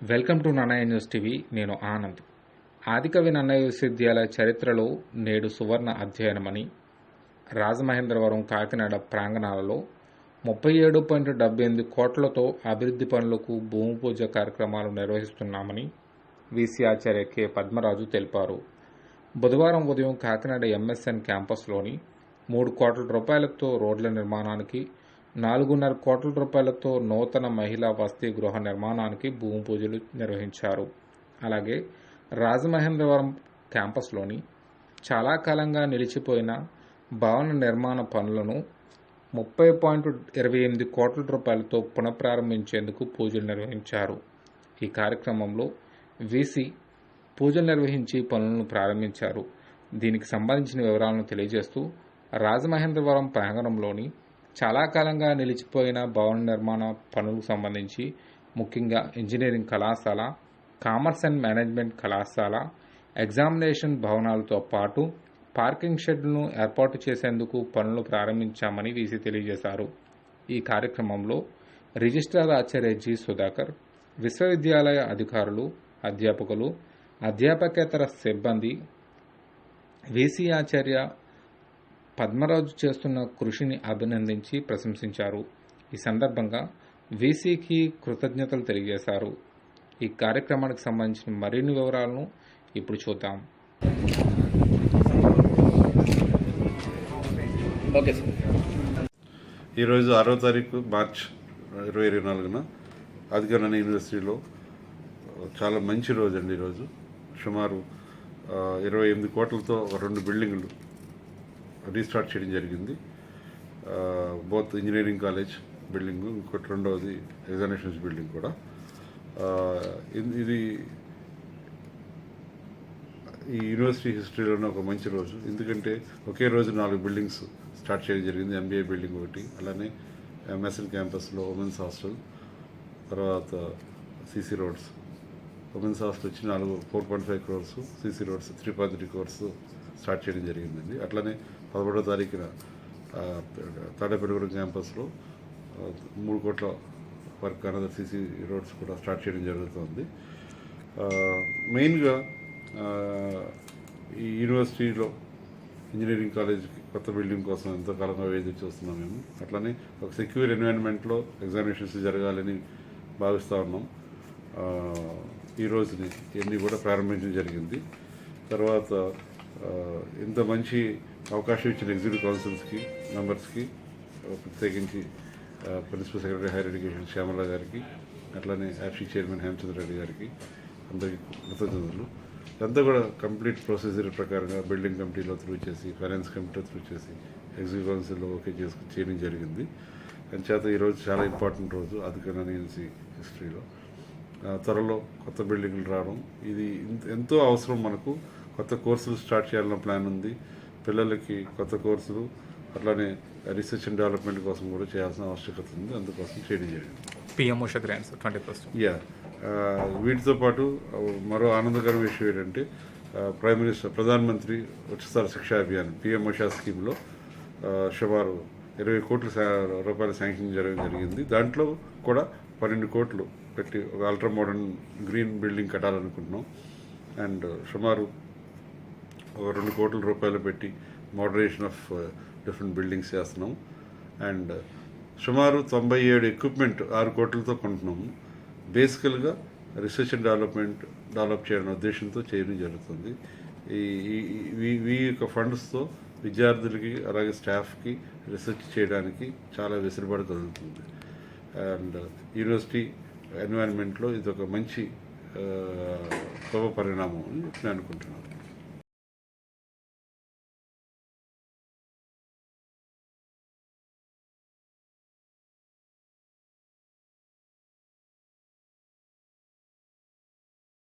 Welcome to Nannaya news TV. నేను ఆనంద్. ఆదికవి నన్నయ్య విశ్వవిద్యాలయ చరిత్రలో నేడు సువర్ణ అధ్యయనమని రాజమహేంద్రవరం కాకినాడ ప్రాంగణాలలో ముప్పై ఏడు పాయింట్ డెబ్బై ఎనిమిది కోట్లతో అభివృద్ధి పనులకు భూమి పూజ కార్యక్రమాలు నిర్వహిస్తున్నామని వీసీ ఆచార్య కె. పద్మరాజు తెలిపారు. బుధవారం ఉదయం కాకినాడ ఎంఎస్ఎన్ క్యాంపస్లోని మూడు కోట్ల రూపాయలతో రోడ్ల నిర్మాణానికి నాలుగున్నర కోట్ల రూపాయలతో నూతన మహిళా వసతి గృహ నిర్మాణానికి భూమి పూజలు నిర్వహించారు. అలాగే రాజమహేంద్రవరం క్యాంపస్లోని చాలా కాలంగా నిలిచిపోయిన భవన నిర్మాణ పనులను ముప్పై పాయింట్ ఇరవై ఎనిమిది కోట్ల రూపాయలతో పునఃప్రారంభించేందుకు పూజలు నిర్వహించారు. ఈ కార్యక్రమంలో వీసీ పూజలు నిర్వహించి పనులను ప్రారంభించారు. దీనికి సంబంధించిన వివరాలను తెలియజేస్తూ రాజమహేంద్రవరం ప్రాంగణంలోని చాలా కాలంగా నిలిచిపోయిన భవన నిర్మాణ పనులకు సంబంధించి ముఖ్యంగా ఇంజనీరింగ్ కళాశాల కామర్స్ అండ్ మేనేజ్మెంట్ కళాశాల ఎగ్జామినేషన్ భవనాలతో పాటు పార్కింగ్ షెడ్లను ఏర్పాటు చేసేందుకు పనులు ప్రారంభించామని వీసీ తెలియజేశారు. ఈ కార్యక్రమంలో రిజిస్ట్రార్ ఆచార్య జి సుధాకర్ విశ్వవిద్యాలయ అధికారులు అధ్యాపకులు అధ్యాపకేతర సిబ్బంది వీసీ ఆచార్య పద్మరాజు చేస్తున్న కృషిని అభినందించి ప్రశంసించారు. ఈ సందర్భంగా వీసీకి కృతజ్ఞతలు తెలియజేశారు. ఈ కార్యక్రమానికి సంబంధించిన మరిన్ని వివరాలను ఇప్పుడు చూద్దాం. Okay sir. ఈరోజు ఆరో తారీఖు మార్చ్ ఇరవై ఇరవై నాలుగున ఆదికరణ యూనివర్సిటీలో చాలా మంచి రోజు అండి ఈరోజు. సుమారు ఇరవై ఎనిమిది కోట్లతో రెండు బిల్డింగులు రీస్టార్ట్ చేయడం జరిగింది. బోత్ ఇంజనీరింగ్ కాలేజ్ బిల్డింగ్ ఇంకోటి రెండవది ఎగ్జామినేషన్స్ బిల్డింగ్ కూడా. ఇది- ఇది ఈ యూనివర్సిటీ హిస్టరీలోనే ఒక మంచి రోజు. ఎందుకంటే ఒకే రోజు నాలుగు బిల్డింగ్స్ స్టార్ట్ చేయడం జరిగింది. ఎంబీఏ బిల్డింగ్ ఒకటి అలానే ఎంఎస్ఎన్ క్యాంపస్లో ఉమెన్స్ హాస్టల్ తర్వాత సీసీ రోడ్స్. ఉమెన్స్ హాస్టల్ వచ్చి నాలుగు four point five crores CC roads three point three crores start చేయడం జరిగిందండి. అట్లనే పదమూడో తారీఖున ఆ, తాడేపల్లిగూడెం క్యాంపస్లో మూడు కోట్ల వర్క్ అనదర్ సీసీ రోడ్స్ కూడా స్టార్ట్ చేయడం జరుగుతుంది. మెయిన్గా ఈ యూనివర్సిటీలో ఇంజనీరింగ్ కాలేజ్కి కొత్త బిల్డింగ్ కోసం ఎంతో కాలంగా వేచి చూస్తున్నాం మేము. అట్లనే ఒక సెక్యూర్ ఎన్విరాన్మెంట్లో ఎగ్జామినేషన్స్ జరగాలని భావిస్తూ ఉన్నాం. ఈ రోజుని ఇవన్నీ కూడా ప్రారంభించడం జరిగింది. తర్వాత ఇంత మంచి అవకాశం ఇచ్చిన ఎగ్జిక్యూటివ్ కౌన్సిల్స్కి మెంబర్స్కి ప్రత్యేకించి principal secretary higher education Shyamala గారికి అట్లానే యాప్సీ చైర్మన్ హేమచంద్ర రెడ్డి గారికి అందరికీ కృతజ్ఞతలు. ఇదంతా కూడా కంప్లీట్ ప్రొసీజర్ ప్రకారంగా బిల్డింగ్ కమిటీలో త్రూ చేసి ఫైనాన్స్ కమిటీలో త్రూ చేసి ఎగ్జిక్యూటివ్ కౌన్సిల్లో ఓకే చేసుకు చేయడం జరిగింది. అని చేత ఈరోజు చాలా ఇంపార్టెంట్ రోజు అధికరణ ఎన్సీ హిస్టరీలో. త్వరలో కొత్త బిల్డింగ్లు రావడం ఇది ఇంత- ఎంతో అవసరం మనకు. కొత్త కోర్సులు స్టార్ట్ చేయాలన్న ప్లాన్ ఉంది. పిల్లలకి కొత్త కోర్సులు అట్లానే రీసెర్చ్ అండ్ డెవలప్మెంట్ కోసం కూడా చేయాల్సిన ఆవశ్యకత ఉంది. అందుకోసం చేయడం జరిగింది. PM USHA grants twenty percent yeah వీటితో పాటు ఆ, మరో ఆనందకరమైన విషయం ఏంటంటే ప్రైమ్ మినిస్టర్ ప్రధానమంత్రి ఉచిత శిక్షా అభియాన్ పిఎం ఉషా స్కీమ్లో సుమారు ఇరవై కోట్ల రూపాయల శాంక్షన్ జరగడం జరిగింది. దాంట్లో కూడా పన్నెండు కోట్లు పెట్టి ఒక అల్ట్రా మోడర్న్ గ్రీన్ బిల్డింగ్ కట్టాలనుకుంటున్నాం. అండ్ సుమారు రెండు కోట్ల రూపాయలు పెట్టి మోడరేషన్ ఆఫ్ డిఫరెంట్ బిల్డింగ్స్ చేస్తున్నాం. అండ్ uh, సుమారు తొంభై ఏడు ఎక్విప్మెంట్ ఆరు కోట్లతో కొంటున్నాము బేసికల్గా రీసెర్చ్ అండ్ డెవలప్మెంట్ డెవలప్ చేయడం ఉద్దేశంతో చేయడం జరుగుతుంది. ఈ ఈ- యొక్క ఫండ్స్తో విద్యార్థులకి అలాగే స్టాఫ్కి రీసెర్చ్ చేయడానికి చాలా వెసులుబాటు కలుగుతుంది. అండ్ యూనివర్సిటీ ఎన్వైరన్మెంట్లో ఇది ఒక మంచి uh, శుభ పరిణామం అని నేను అనుకుంటున్నాను.